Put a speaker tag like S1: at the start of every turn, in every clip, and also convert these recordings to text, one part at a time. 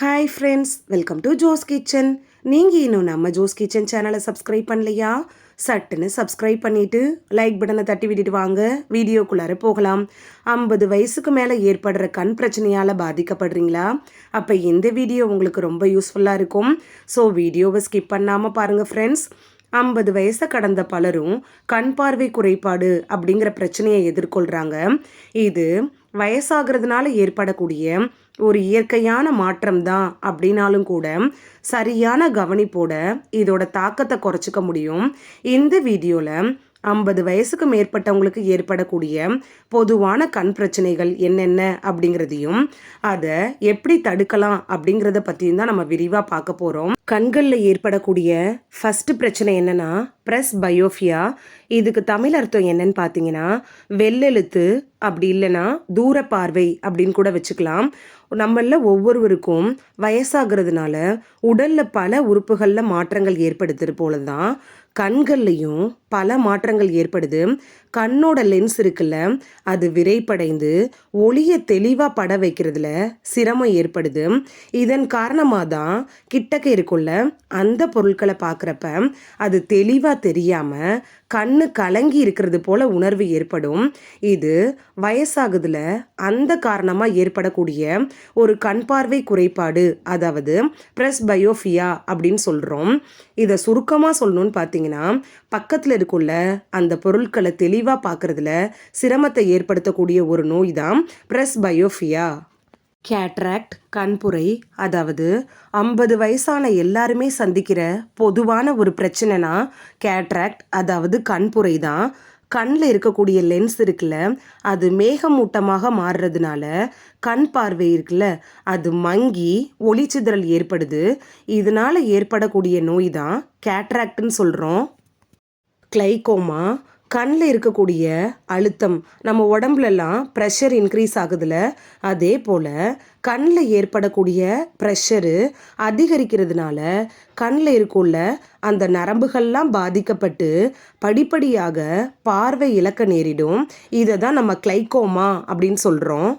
S1: Hi friends welcome to Jo's kitchen நீங்கள் இன்னும் நம்ம ஜோஸ் கிச்சன் சேனலை சப்ஸ்கிரைப் பண்ணலையா? சட்டுன்னு சப்ஸ்கிரைப் பண்ணிவிட்டு லைக் பட்டனை தட்டி விட்டுட்டு வாங்க. வீடியோக்குள்ளார போகலாம். ஐம்பது வயசுக்கு மேலே ஏற்படுற கண் பிரச்சனையால் பாதிக்கப்படுறீங்களா? அப்போ இந்த வீடியோ உங்களுக்கு ரொம்ப யூஸ்ஃபுல்லாக இருக்கும். ஸோ வீடியோவை ஸ்கிப் பண்ணாமல் பாருங்கள் ஃப்ரெண்ட்ஸ் ஐம்பது வயசை கடந்த பலரும் கண் பார்வை குறைபாடு அப்படிங்கிற பிரச்சனையை எதிர்கொள்கிறாங்க இது வயசாகிறதுனால ஏற்படக்கூடிய ஒரு இயற்கையான மாற்றம் தான் அப்படின்னாலும் கூட சரியான கவனிப்போட இதோட தாக்கத்தை குறைச்சிக்க முடியும். இந்த வீடியோவில் ஐம்பது வயசுக்கு மேற்பட்டவங்களுக்கு ஏற்படக்கூடிய பொதுவான கண் பிரச்சனைகள் என்னென்ன அப்படிங்கிறதையும் அதை எப்படி தடுக்கலாம் அப்படிங்கிறத பற்றியும் தான் நம்ம விரிவாக பார்க்க போகிறோம் கண்களில் ஏற்படக்கூடிய ஃபஸ்ட்டு பிரச்சனை என்னென்னா ப்ரெஸ் பயோஃபியா இதுக்கு தமிழ் அர்த்தம் என்னன்னு பார்த்தீங்கன்னா வெள்ளெழுத்து அப்படி இல்லைன்னா தூர பார்வை அப்படின்னு கூட வச்சுக்கலாம். நம்மள ஒவ்வொருவருக்கும் வயசாகிறதுனால உடலில் பல உறுப்புகளில் மாற்றங்கள் ஏற்படுத்துறது போல தான் கண்கள்லையும் பல மாற்றங்கள் ஏற்படுது. கண்ணோட லென்ஸ் இருக்குல்ல அது விரைப்படைந்து ஒளியை தெளிவாக பட வைக்கிறதுல சிரமம் ஏற்படுது. இதன் காரணமாக தான் கிட்டக்க இருக்குள்ள அந்த பொருட்களை பார்க்குறப்ப அது தெளிவாக தெரியாமல் கண்ணு கலங்கி இருக்கிறது போல உணர்வு ஏற்படும். இது வயசாகுதுல அந்த காரணமாக ஏற்படக்கூடிய ஒரு கண் பார்வை குறைபாடு அதாவது ப்ரெஸ் பயோஃபியா அப்படின்னு சொல்கிறோம் இதை சுருக்கமாக சொல்லணும்னு பார்த்தீங்கன்னா பக்கத்தில் இருக்குள்ள அந்த பொருட்களை தெளிவாக பார்க்குறதுல சிரமத்தை ஏற்படுத்தக்கூடிய ஒரு நோய் தான் ப்ரெஸ் பயோஃபியா கேட்ராக்ட் கண்புரை அதாவது ஐம்பது வயசான எல்லாருமே சந்திக்கிற பொதுவான ஒரு பிரச்சனைனா கேட்ராக்ட் அதாவது கண்புரை தான் கண்ணில் இருக்கக்கூடிய லென்ஸ் இருக்குல்ல அது மேகமூட்டமாக மாறுறதுனால கண் பார்வை இருக்குல்ல அது மங்கி ஒளிச்சிதறல் ஏற்படுது. இதனால ஏற்படக்கூடிய நோய் தான் கேட்ராக்ட்னு சொல்கிறோம் கிளைகோமா கண்ணில் இருக்கக்கூடிய அழுத்தம் நம்ம உடம்புலலாம் ப்ரெஷர் இன்க்ரீஸ் ஆகுதுல. அதே போல் கண்ணில் ஏற்படக்கூடிய ப்ரெஷரு அதிகரிக்கிறதுனால கண்ணில் இருக்குள்ள அந்த நரம்புகள்லாம் பாதிக்கப்பட்டு படிப்படியாக பார்வை இழக்க நேரிடும். இதை தான் நம்ம கிளைகோமா அப்படின்னு சொல்கிறோம்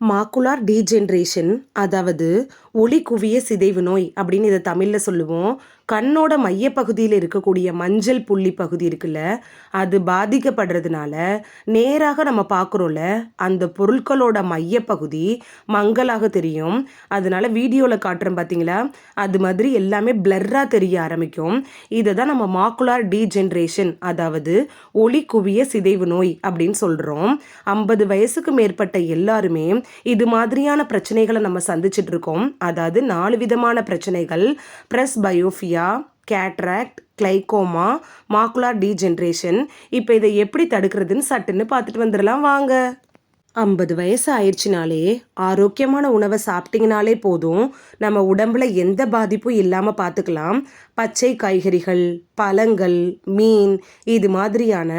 S1: மாக்குலார் டீஜென்ரேஷன் அதாவது ஒளி குவிய சிதைவு நோய் அப்படின்னு இதை தமிழில் சொல்லுவோம். கண்ணோட மையப்பகுதியில் இருக்கக்கூடிய மஞ்சள் புள்ளி பகுதி இருக்குல்ல அது பாதிக்கப்படுறதுனால நேராக நம்ம பார்க்குறோம்ல அந்த பொருட்களோட மையப்பகுதி மங்கலாக தெரியும். அதனால வீடியோவில் காட்டுறோம் பார்த்தீங்களா அது மாதிரி எல்லாமே பிளர்ராக தெரிய ஆரம்பிக்கும். இதை தான் நம்ம மாக்குலார் டீஜென்ரேஷன் அதாவது ஒளி குவிய சிதைவு நோய் அப்படின்னு சொல்கிறோம் ஐம்பது வயசுக்கு மேற்பட்ட எல்லாருமே இது மாதிரியான பிரச்சனைகளை நம்ம சந்திச்சிட்டு இருக்கோம். அதாவது நாலு விதமான பிரச்சனைகள் presbyopia cataract glaucoma macular degeneration. இப்போ இதை எப்படி தடுக்கிறதுன்னு சட்டுன்னு பார்த்துட்டு வந்துடலாம் வாங்க. ஐம்பது வயசு ஆயிடுச்சுனாலே ஆரோக்கியமான உணவை சாப்பிட்டிங்கனாலே போதும். நம்ம உடம்புல எந்த பாதிப்பும் இல்லாமல் பார்த்துக்கலாம். பச்சை காய்கறிகள் பழங்கள் மீன் இது மாதிரியான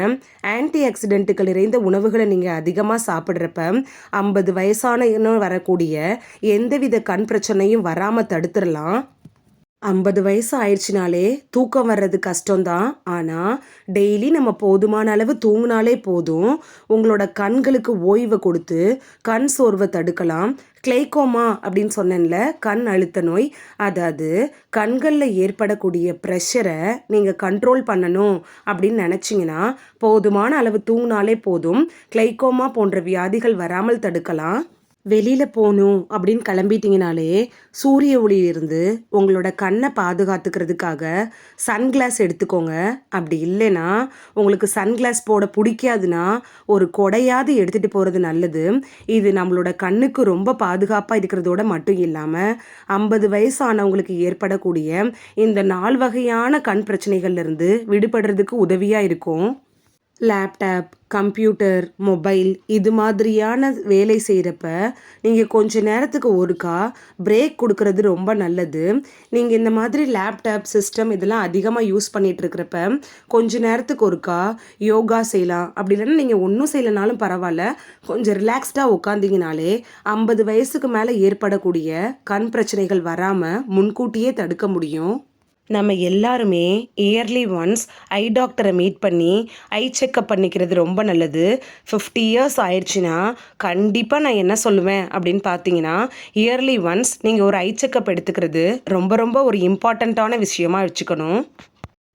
S1: ஆன்டி ஆக்சிடென்ட்டுகள் நிறைந்த உணவுகளை நீங்கள் அதிகமாக சாப்பிட்றப்ப ஐம்பது வயசான வரக்கூடிய எந்தவித கண் பிரச்சனையும் வராமல் தடுத்துடலாம். ஐம்பது வயசு ஆயிடுச்சுனாலே தூக்கம் வர்றது கஷ்டம்தான். ஆனால் டெய்லி நம்ம போதுமான அளவு தூங்கினாலே போதும். உங்களோட கண்களுக்கு ஓய்வை கொடுத்து கண் சோர்வை தடுக்கலாம். கிளைகோமா அப்படின்னு சொன்னேன்ல கண் அழுத்த நோய். அதாவது கண்களில் ஏற்படக்கூடிய ப்ரெஷரை நீங்கள் கண்ட்ரோல் பண்ணணும் அப்படின்னு நினச்சிங்கன்னா போதுமான அளவு தூங்கினாலே போதும். கிளைகோமா போன்ற வியாதிகள் வராமல் தடுக்கலாம். வெளியில் போகணும் அப்படின்னு கிளம்பிட்டீங்கனாலே சூரிய ஒளியிலிருந்து உங்களோட கண்ணை பாதுகாத்துக்கிறதுக்காக சன்கிளாஸ் எடுத்துக்கோங்க. அப்படி இல்லைன்னா உங்களுக்கு சன்கிளாஸ் போட பிடிக்காதுன்னா ஒரு கொடையாவது எடுத்துகிட்டு போகிறது நல்லது. இது நம்மளோட கண்ணுக்கு ரொம்ப பாதுகாப்பாக இருக்கிறதோட மட்டும் இல்லாமல் ஐம்பது வயசானவங்களுக்கு ஏற்படக்கூடிய இந்த நால் வகையான கண் பிரச்சனைகள்லேருந்து விடுபடுறதுக்கு உதவியாக இருக்கும். லேப்டாப் கம்ப்யூட்டர் மொபைல் இது மாதிரியான வேலை செய்கிறப்ப நீங்கள் கொஞ்ச நேரத்துக்கு ஒருக்கா பிரேக் கொடுக்கறது ரொம்ப நல்லது. நீங்கள் இந்த மாதிரி லேப்டாப் சிஸ்டம் இதெல்லாம் அதிகமாக யூஸ் பண்ணிகிட்டு இருக்கிறப்ப கொஞ்ச நேரத்துக்கு ஒருக்கா யோகா செய்யலாம். அப்படி இல்லைன்னா நீங்கள் ஒன்றும் செய்யலைனாலும் பரவாயில்ல. கொஞ்சம் ரிலாக்ஸ்டாக உட்காந்திங்கனாலே ஐம்பது வயசுக்கு மேலே ஏற்படக்கூடிய கண் பிரச்சனைகள் வராமல் முன்கூட்டியே தடுக்க முடியும். நம்ம எல்லாருமே இயர்லி ஒன்ஸ் ஐ டாக்டரை மீட் பண்ணி ஐ செக்கப் பண்ணிக்கிறது ரொம்ப நல்லது. ஃபிஃப்டி இயர்ஸ் ஆயிடுச்சுன்னா கண்டிப்பாக நான் என்ன சொல்லுவேன் அப்படின்னு பார்த்தீங்கன்னா இயர்லி ஒன்ஸ் நீங்கள் ஒரு ஐ செக்கப் எடுத்துக்கிறது ரொம்ப ரொம்ப ஒரு இம்பார்ட்டண்ட்டான விஷயமா வச்சுக்கணும்.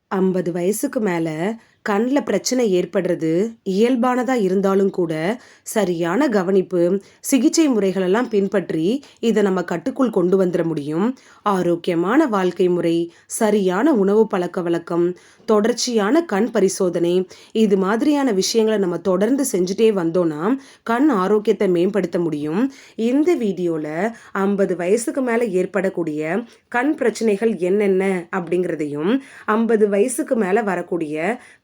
S1: ஐம்பது வயசுக்கு மேலே கண்ணில் பிரச்சனை ஏற்படுறது இயல்பானதாக இருந்தாலும் கூட சரியான கவனிப்பு சிகிச்சை முறைகளெல்லாம் பின்பற்றி இதை நம்ம கட்டுக்குள் கொண்டு வந்துட முடியும். ஆரோக்கியமான வாழ்க்கை முறை சரியான உணவு பழக்க வழக்கம் தொடர்ச்சியான கண் பரிசோதனை இது மாதிரியான விஷயங்களை நம்ம தொடர்ந்து செஞ்சுட்டே வந்தோம்னா கண் ஆரோக்கியத்தை மேம்படுத்த முடியும். இந்த வீடியோவில் ஐம்பது வயசுக்கு மேலே ஏற்படக்கூடிய கண் பிரச்சனைகள் என்னென்ன அப்படிங்கிறதையும் ஐம்பது வயசுக்கு மேலே வரக்கூடிய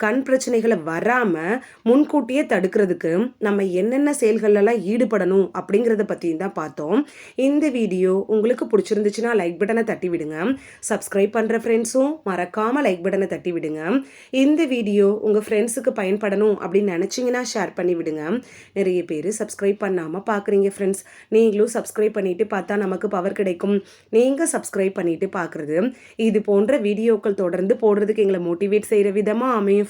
S1: கண் பிரச்சனைகளை வராமல் முன்கூட்டியே தடுக்கிறதுக்கு நம்ம என்னென்ன செயல்களெல்லாம் ஈடுபடணும் அப்படிங்கிறத பற்றியும் தான் பார்த்தோம். இந்த வீடியோ உங்களுக்கு பிடிச்சிருந்துச்சுன்னா லைக் பட்டனை தட்டி விடுங்க. சப்ஸ்கிரைப் பண்ணுற ஃப்ரெண்ட்ஸும் மறக்காமல் லைக் பட்டனை தட்டி விடுங்க. இந்த வீடியோ உங்கள் ஃப்ரெண்ட்ஸுக்கு பயன்படணும் அப்படின்னு நினச்சிங்கன்னா ஷேர் பண்ணி விடுங்க. நிறைய பேர் சப்ஸ்கிரைப் பண்ணாமல் பார்க்குறீங்க ஃப்ரெண்ட்ஸ் நீங்களும் சப்ஸ்கிரைப் பண்ணிட்டு பார்த்தா நமக்கு பவர் கிடைக்கும். நீங்கள் சப்ஸ்கிரைப் பண்ணிட்டு பார்க்குறது இது போன்ற வீடியோக்கள் தொடர்ந்து போடுறதுக்கு எங்களை மோட்டிவேட் செய்கிற விதமாக அமையும்